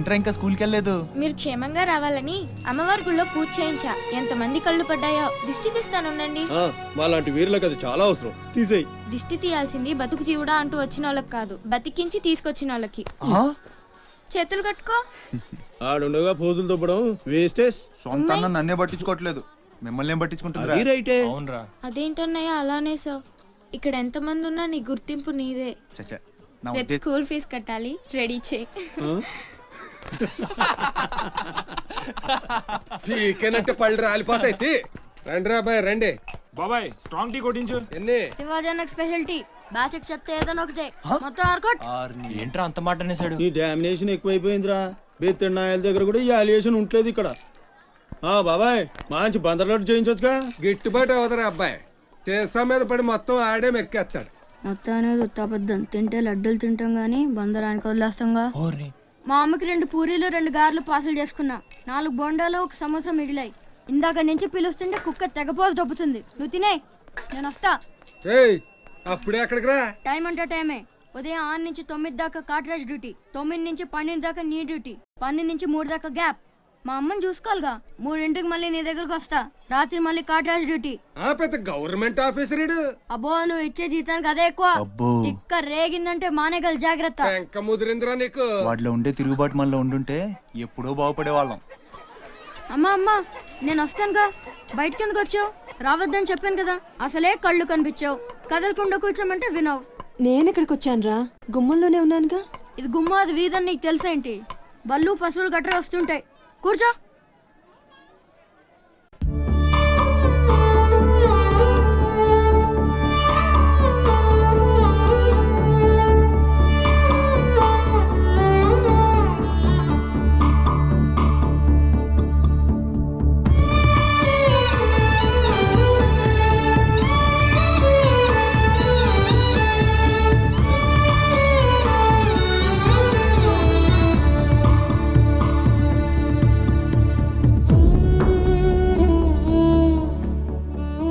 ఏంట్రా ఇంకా స్కూల్కి వెళ్ళలేదు. మీరు క్షేమంగా రావాలని అమ్మవారి గుళ్ళో పూజ చేయించా. ఎంతమంది కళ్ళు పడ్డాయో. దిష్టి తీస్తానుండండి ఆ, మాలాంటి వీరులకు అది చాలా అవసరం. తీసేయి. దిష్టి తీయాల్సింది బతుకు జీవుడా అంటూ వచ్చిన వాళ్ళకి కాదు. బతికించి తీసుకొచ్చిన వాళ్ళకి ఆ? చేతులు కట్టుకో. ఆడుండగా పోజులు తొప్పడం వేస్టేజ్. సొంత అన్న నన్నే పట్టించుకోవట్లేదు. మిమ్మల్ని ఏం రైటే. అవునరా. అదేంటన్నయ్య అలానే సో. ఇక్కడ ఎంతమంది ఉన్నా నీ గుర్తింపు నీదే. చచ్చా రేపు స్కూల్ ఫీజు కట్టాలి. రెడీ చేయి. పీకేనంటే పళ్ళు రాలిపోతాయి తీ. రండి రా బాయ్ రండి. బాబాయ్ స్ట్రాంగ్ టీ కొట్టించు. ఎన్ని? శివాజనకు స్పెషాలిటీ బ్యాచ్ చెత్త ఏదైనా ఒకటే. మొత్తం ఆర్కోట్. ఆర్ని. ఏంట్రా అంత మాట అనేసాడు ఈ డామినేషన్ ఎక్కువైపోయిందిరా. బెత్తడి నాయల దగ్గర కూడా ఈ అలియేషన్ ఉంటలేదు ఇక్కడ. ఆ బాబాయ్ మంచి బందర్లోకి చేయించొచ్చుగా. గిట్టుబాటు అవదరా అబ్బాయి. చేసా మీద పడి మొత్తం ఆడే మెక్కేస్తాడు. మొత్తం అనేది ఉత్తాపద్దం తింటే లడ్డూలు తింటాం గానీ బందరానికి వదిలేస్తాంగా. ఓర్ని. మా అమ్మకి రెండు పూరీలు రెండు గారెలు పార్సల్ చేసుకున్నా. నాలుగు బొండాలు ఒక సమోసా మిగిలాయి. ఇందాక నుంచి పిలుస్తుంటే కుక్క తెగపోసి దొబ్బుతుంది. నువ్వు తినే. నేను వస్తా. ఏయ్ అప్పుడే అక్కడికి రా. టైం అంటే టైమే. ఉదయం ఆరు నుంచి తొమ్మిది దాకా కాట్రాజ్ డ్యూటీ. తొమ్మిది నుంచి పన్నెండు దాకా నీ డ్యూటీ. పన్నెండు నుంచి మూడు దాకా గ్యాప్. మా అమ్మని చూసుకోవాలిగా. మూడింటికి మళ్ళీ నీ దగ్గరకు వస్తా. రాత్రి మళ్ళీ కాట్రాజ్ డ్యూటీ. ఆ పెద్ద గవర్నమెంట్ ఆఫీసర్ ఇడు అబ్బో నువ్వు ఇచ్చే జీతానికి అదే ఎక్కువ. అబ్బో. తిక్క రేగిందంటే మానేగల జాగ్రత్త. వెంక ముదిరిందిరా నీకు. వాటిలో ఉండే తిరుగుబాటు మనలో ఉండుంటే ఎప్పుడో బాగుపడే వాళ్ళం అమ్మా అమ్మా నేను వస్తానుగా. బయటికి ఎందుకు వచ్చావు? రావద్దని చెప్పాను కదా. అసలే కళ్ళు కనిపించావు. కదలకుండా కూర్చోమంటే వినవు. నేను ఇక్కడికి వచ్చానురా. గుమ్మంలోనే ఉన్నానుగా. ఇది గుమ్మ అది వీధని నీకు తెలుసేంటి బళ్ళు పశువులు గట్రా వస్తుంటాయి. कुर्जा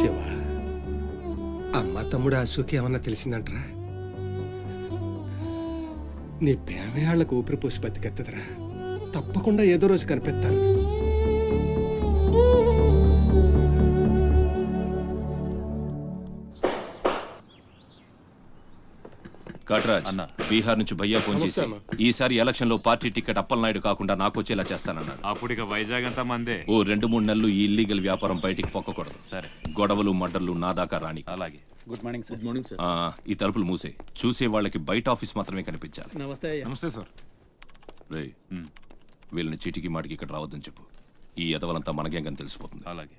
శివ అమ్మ తమ్ముడు అశోకి ఏమన్నా తెలిసిందంటరా? నీ ప్రేమే ఊపిరి పోసి బతికెత్తదిరా. తప్పకుండా ఏదో రోజు కనిపెత్తారు కట్రాజ్ అన్న. బీహార్ నుంచి భయ్యా ఫోన్ చేసి. ఈసారి ఎలక్షన్లో పార్టీ టికెట్ అప్పలనాయుడు కాకుండా నాకు వచ్చేలా చేస్తానన్నాడు. అప్పుడు ఇక వైజాగ్ అంతా మందే. ఓ రెండు మూడు నెలలు ఈ ఇల్లీగల్ వ్యాపారం బయటికి పొక్కకూడదు. సరే. గొడవలు మడ్డర్లు నా దాకా రాని. అలాగే. Good morning sir good morning sir ఆ, ఈ తలుపులు మూసే. చూసే వాళ్ళకి బయట ఆఫీస్ మాత్రమే కనిపించాలి. నమస్తే నమస్తే సార్ రే వీళ్ళని చీటికి మాటికి ఇక్కడ రావద్దని చెప్పు. ఈ ఎదవలంతా మనకేం కానీ తెలిసిపోతుంది. అలాగే.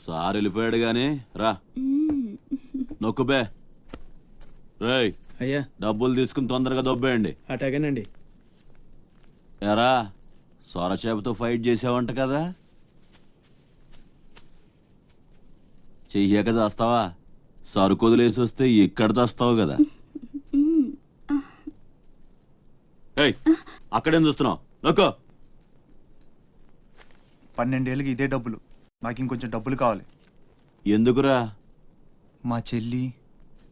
సార్ వెళ్ళిపోయాడు గాని రా నొక్కుబే రేయ్ అయ్యా. డబ్బులు తీసుకుని తొందరగా దొబ్బేయండి. అటాగేనండి. ఎరా సొరచేపతో ఫైట్ చేసావంట కదా. చెయ్యాక చేస్తావా? సరుకు వదిలేసి వస్తే ఇక్కడ చేస్తావు కదా. ఏయ్ అక్కడేం చూస్తున్నావు? నొక్కో. పన్నెండేళ్ళకి ఇదే డబ్బులు. నాకు ఇంకొంచెం డబ్బులు కావాలి. ఎందుకురా? మా చెల్లి.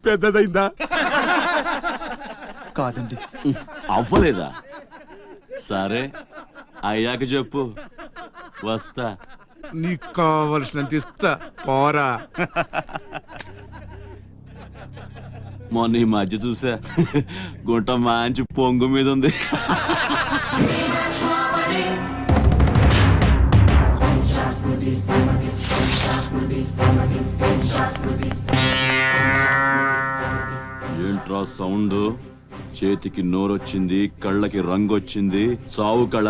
పెద్దదైందా? కాదండి. అవ్వలేదా? సరే అయ్యాక చెప్పు. వస్తా. నీకు కావలసినంత ఇస్తా. పోరా. మొన్న ఈ మధ్య చూసా. గుంట మంచి పొంగు మీద ఉంది. ఏంట్రా సౌండ్. చేతికి నోరొచ్చింది కళ్ళకి రంగొచ్చింది. చావు కళ.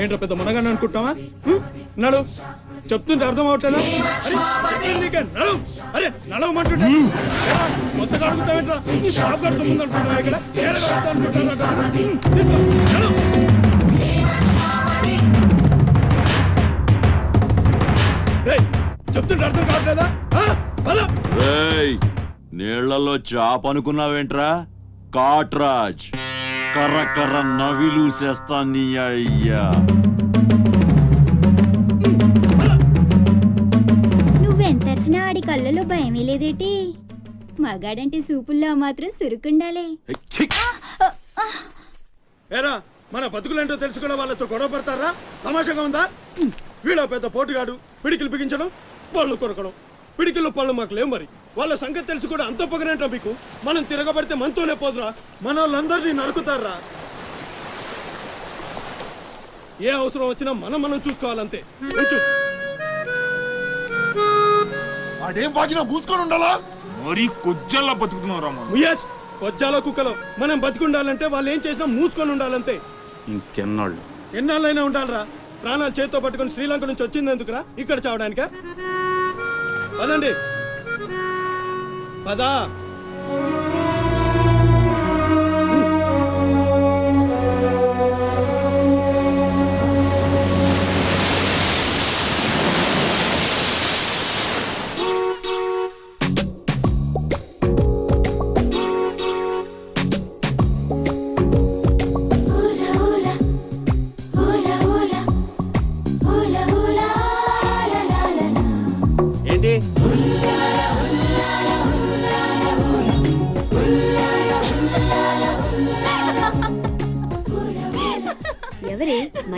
ఏంట్రా పెద్ద మునగాన్ని అనుకుంటావా? నడు. చెప్తుంటే అర్థం అవట్లేదా? నడు. అరే నడవమంటుంటే కొత్తగా అడుగుతావేంట్రా? ఇక్కడ? నీళ్ళలో చాప అనుకున్నావేంట్రా? కాట్రాజ్. కర్ర కర్ర నవిలూసేస్తా నీ అయ్యా. నువ్వెంతరిసినా ఆడి కళ్ళలో భయమే లేదేటి? మగాడంటే సూపుల్లో మాత్రం సురుకుండాలే. ఏరా మన బతుకులేంటో తెలుసు కూడా వాళ్ళతో గొడవ పడతారా? తమాషాగా ఉందా? వీళ్ళ పెద్ద పోటుగాడు పిడికిలు బిగించడం పళ్ళు కొరకడం. పిడికిల్లో పళ్ళు మాకు లేవు మరి. వాళ్ళ సంగతి తెలుసు కూడా అంత పొగరేంటా మీకు? మనం తిరగబడితే మనతోనే పోదురా. మన వాళ్ళందరినీ నరుకుతారా? ఏ అవసరం వచ్చినా మనం మనం చూసుకోవాలంతే. వాడేం వాగినా మూసుకొని ఉండాలా? మరీ కొజ్జల్లా బతుకుతున్నావు రామా ముయేష్ కొజ్జాలో కుక్కలో. మనం బతికుండాలంటే వాళ్ళు ఏం చేసినా మూసుకొని ఉండాలంతే. ఇంకెన్నాళ్ళు? ఎన్నాళ్ళైనా ఉండాలిరా. ప్రాణాలు చేత్తో పట్టుకొని శ్రీలంక నుంచి వచ్చింది ఎందుకురా? ఇక్కడ చావడానికా? పదండి. పదా.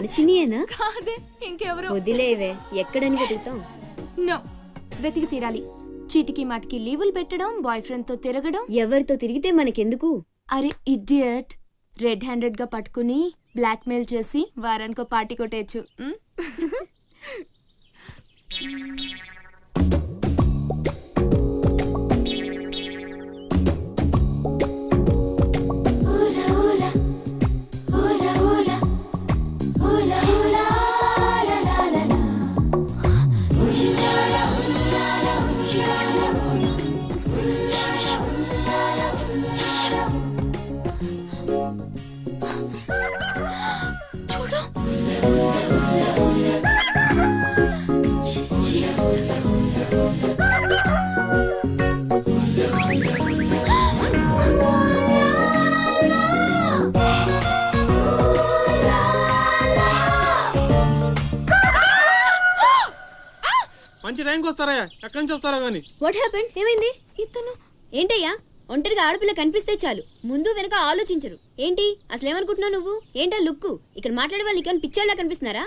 మన కాదే ఇంకెవరు? వదిలేవే ఎక్కడని వెతుకుతాం. నో వెతికి తీరాలి. చీటికి మాటికి లీవులు పెట్టడం బాయ్ ఫ్రెండ్తో తిరగడం. ఎవరితో తిరిగితే మనకెందుకు? అరే ఇడియట్. రెడ్ హ్యాండెడ్గా పట్టుకుని బ్లాక్ మెయిల్ చేసి వారానికో పార్టీ కొట్టేయచ్చు. ఉమ్? మంచి టైంకి వస్తారా? ఎక్కడి నుంచి వస్తారా వాట్ హ్యాపెన్ ఏమైంది? ఇతను ఏంటయ్యా? ఒంటరిగా ఆడపిల్ల కనిపిస్తే చాలు. ముందు వెనక ఆలోచించరు. ఏంటి? అసలు ఏమనుకుంటున్నావు నువ్వు? ఏంటా లుక్కు? ఇక్కడ మాట్లాడే వాళ్ళు ఇక్కడ పిచ్చోళ్ళ కనిపిస్తున్నారా?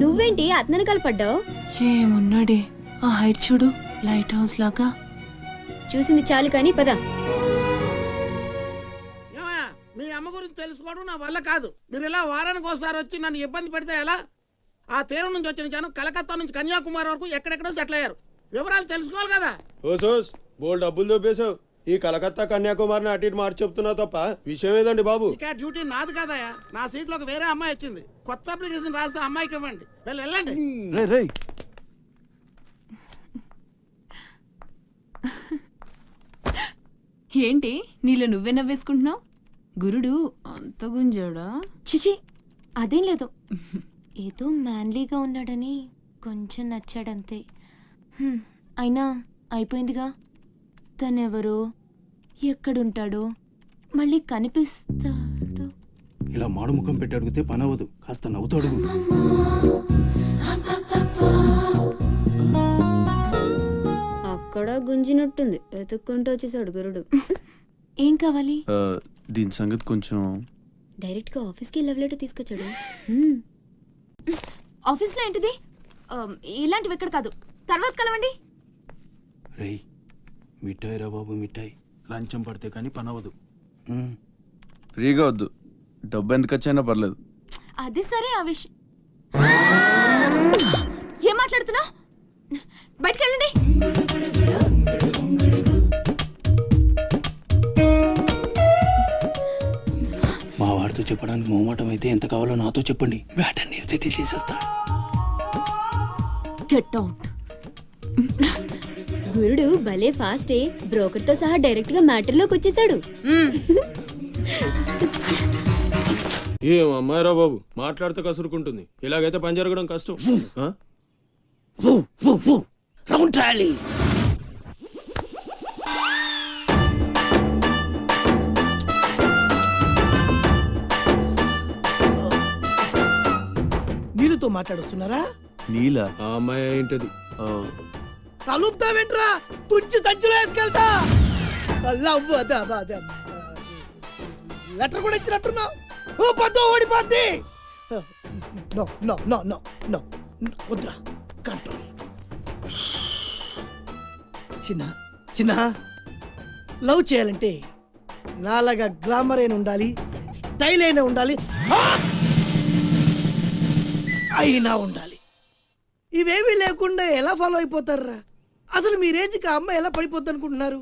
నువ్వేంటి? అతనకాలు పడ్డావు ఏమున్నాడే? ఆ హైట్ చూడు. లైట్ హౌస్ లాగా. చూసింది చాలు కానీ పద. మీ అమ్మ గురించి తెలుసుకోవడం నా వల్ల కాదు. మీరు ఇలా వారానికి ఒకసారి వచ్చి నన్ను ఇబ్బంది పెడితే ఎలా? ఆ తీరం నుంచి వచ్చిన జనం కలకత్తా నుంచి కన్యాకుమారి వరకు ఎక్కడెక్కడో సెటిల్ అయ్యారు. వివరాలు తెలుసుకోవాలి కదా? బోల్ డబ్బులు దొబ్బేశావు. ఈ కలకత్తా కన్యాకుమారిని అటు ఇటు మార్చి చెప్తున్నావు తప్ప విషయం ఏదండి బాబు? ఇక డ్యూటీ నాది కదయ్యా. నా సీట్లో ఒక వేరే అమ్మాయి వచ్చింది. కొత్త అప్లికేషన్ రాస్తే అమ్మాయికి ఇవ్వండి. వెళ్ళి వెళ్ళండి రే రే ఏంటి నీలో నువ్వే నవ్వేసుకుంటున్నావు? గురుడు అంత గుంజాడా? చిచి అదేం లేదు. ఏదో మ్యాన్లీగా ఉన్నాడని కొంచెం నచ్చాడంతే. హ్మ్, అయినా అయిపోయిందిగా. తనెవరో ఎక్కడుంటాడో మళ్ళీ కనిపిస్తాడో. ఇలా మాడు ముఖం పెట్టి అడిగితే పని అవ్వదు కాస్త నవ్వుతూ అడుగు. అక్కడ గుంజినట్టుంది. వెతుక్కుంటూ వచ్చేసాడు గురుడు. ఏం కావాలి? దీని సంగతి కొంచెం డైరెక్ట్గా ఆఫీస్కి లవ్ లెటర్ తీసుకొచ్చాడు. హ్మ్. ఆఫీస్లో ఏంటిది? ఇలాంటివి ఎక్కడ కాదు. తర్వాత కలవండి. రేయ్ మిఠాయి రా బాబు మిఠాయి. లంచం పడితే కానీ పని అవ్వదు ఫ్రీగా వద్దు. డబ్బు ఎంత ఖర్చైనా పర్లేదు. అది సరే ఆ విషయం ఏం మాట్లాడుతున్నావు? బయటకు వెళ్ళండి. మా వాడితో చెప్పడానికి మొహమాటం అయితే ఎంత కావాలో నాతో చెప్పండి. బ్యాటర్ నేను సెటిల్ చేసేస్తా. గెట్ అవుట్ గురుడు భలే ఫాస్టే బ్రోకర్తో సహా డైరెక్ట్గా మ్యాటర్లోకి వచ్చేసాడు. ఏం అమ్మాయిరా బాబు? మాట్లాడితే కసురుకుంటుంది. ఇలాగైతే పని జరగడం కష్టం. ఆ? రౌండ్ ట్రాలీ నీళ్ళతో మాట్లాడుస్తున్నారా? నీల? ఆ అమ్మాయి ఏంటది? కలుపుతా వెంట్రా తుంచి తంచులో వేసుకెళ్తా. లెటర్ కూడా ఇచ్చినట్టున్నావు. ఓ పద్దు ఓడిపోద్ది. No no no no no వద్దురా. కంట్రోల్ చిన్న చిన్న లవ్ చేయాలంటే నాలాగా గ్లామర్ అయిన ఉండాలి స్టైల్ అయినా ఉండాలి! అయినా ఉండాలి. ఇవేమీ లేకుండా ఎలా ఫాలో అయిపోతారా అసలు మీ రేంజ్కి ఆ అమ్మాయి ఎలా పడిపోద్ది అనుకుంటున్నారు?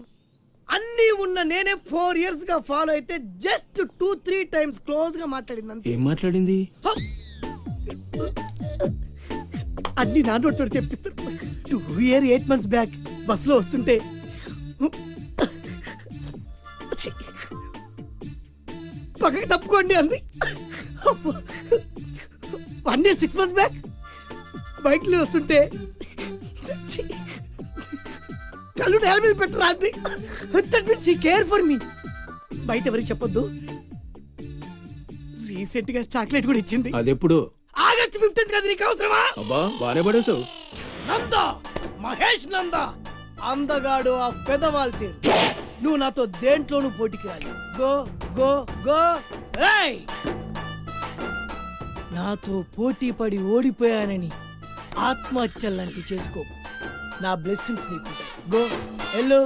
అన్నీ ఉన్న నేనే ఫోర్ ఇయర్స్గా ఫాలో అయితే జస్ట్ టూ త్రీ టైమ్స్ క్లోజ్గా మాట్లాడింది ఏం మాట్లాడింది! అన్ని నాన్నోడితో చెప్పిస్తాను two year eight months back బస్సులో వస్తుంటే! పక్కకి తప్పుకోండి అంది. One year six months back బైక్లో వస్తుంటే! కళ్ళు నేల మీద పెట్టరా అంది. That means she care for me. బయట ఎవరికి చెప్పొద్దు. రీసెంట్గా చాక్లెట్ కూడా ఇచ్చింది. అదెప్పుడు? ఆగస్ట్ ఫిఫ్టీన్త్ కదా నీకు అవసరమా? అబ్బా పడేసావు నంద మహేష్ నంద. అందగాడు ఆ పెదవాల్ తీరు. నువ్వు నాతో దేంట్లోనూ పోటీకి రాలి గో గో గో. రేయ్ నాతో పోటీ పడి ఓడిపోయానని ఆత్మహత్యలాంటివి చేసుకో. నా బ్లెస్సింగ్స్ నీకు గో ఎల్లు.